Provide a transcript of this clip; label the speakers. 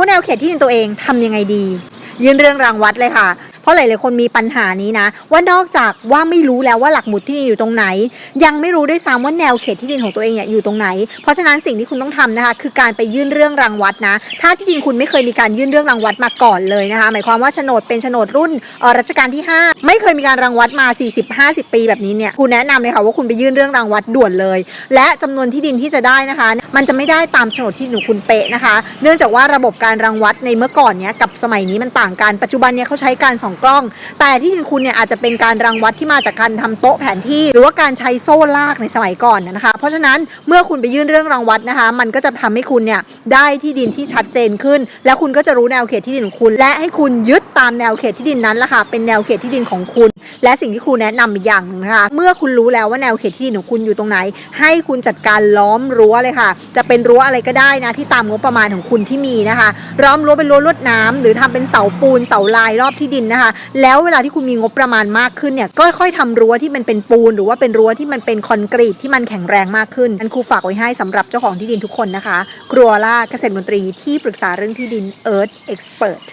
Speaker 1: รู้แนวเขตที่ดินตัวเองทำยังไงดี ยื่นเรื่องรางวัดเลยค่ะ ราะหลายๆคนมีปัญหานี้นะ ว่านอกจากว่าไม่รู้แล้วว่าหลักหมุดที่ดินอยู่ตรงไหน ยังไม่รู้ด้วยซ้ำว่าแนวเขตที่ดินของตัวเองเนี่ยอยู่ตรงไหน เพราะฉะนั้นสิ่งที่คุณต้องทำนะคะคือการไปยื่นเรื่องรางวัดนะ ถ้าที่ดินคุณไม่เคยมีการยื่นเรื่องรางวัดมาก่อนเลยนะคะ หมายความว่าโฉนดเป็นโฉนดรุ่นออรัชกาลที่ 5 ไม่เคยมีการรังวัดมา 40-50 ปีแบบนี้เนี่ยคุณแนะนำเลยค่ะว่าคุณไปยื่นเรื่องรางวัดด่วนเลย และจำนวนที่ดินที่จะได้นะคะ มันจะไม่ได้ตามโฉนดที่ดินของคุณเป๊ะนะคะ เนื่องจากว่าระบบการรังวัดในเมื่อก่อนเนี้ยกับสมัยนี้มันต่างกันปัจจุบันเนี่ยเขาใช้การสองกล้อง แต่ที่ดินคุณเนี่ยอาจจะเป็นการรังวัดที่มาจากการทำโต๊ะแผนที่ หรือว่าการใช้โซ่ลากในสมัยก่อนนะคะ เพราะฉะนั้นเมื่อคุณไปยื่นเรื่องรังวัดนะคะ มันก็จะทำให้คุณเนี่ยได้ที่ดินที่ชัดเจนขึ้น แล้วคุณก็จะรู้แนวเขตที่ดินของคุณ และให้คุณยึดตามแนวเขตที่ดินนั้นละค่ะเป็นแนวเขตที่ดินของคุณ และสิ่งที่ครูแนะนำอีกอย่างหนึ่งนะคะเมื่อคุณรู้แล้วว่าแนวเขตที่ดินของคุณอยู่ตรงไหน ให้คุณจัดการล้อมรั้วเลยค่ะ จะเป็นรั้วอะไรก็ได้นะที่ตามงบประมาณของคุณที่มีนะคะล้อมรั้วเป็นรั้วลวดน้ำหรือทำเป็นเสาปูนเสาลายรอบที่ดินนะคะแล้วเวลาที่คุณมีงบประมาณมากขึ้นเนี่ยก็ค่อยๆทำรั้วที่มันเป็นปูน หรือว่าเป็นรั้วที่มันเป็นคอนกรีตที่มันแข็งแรงมากขึ้นอันครูฝากไว้ให้สำหรับเจ้าของที่ดินทุกคนนะคะ ครัวล่าเกษตรมนตรีที่ปรึกษาเรื่องที่ดิน Earth Expert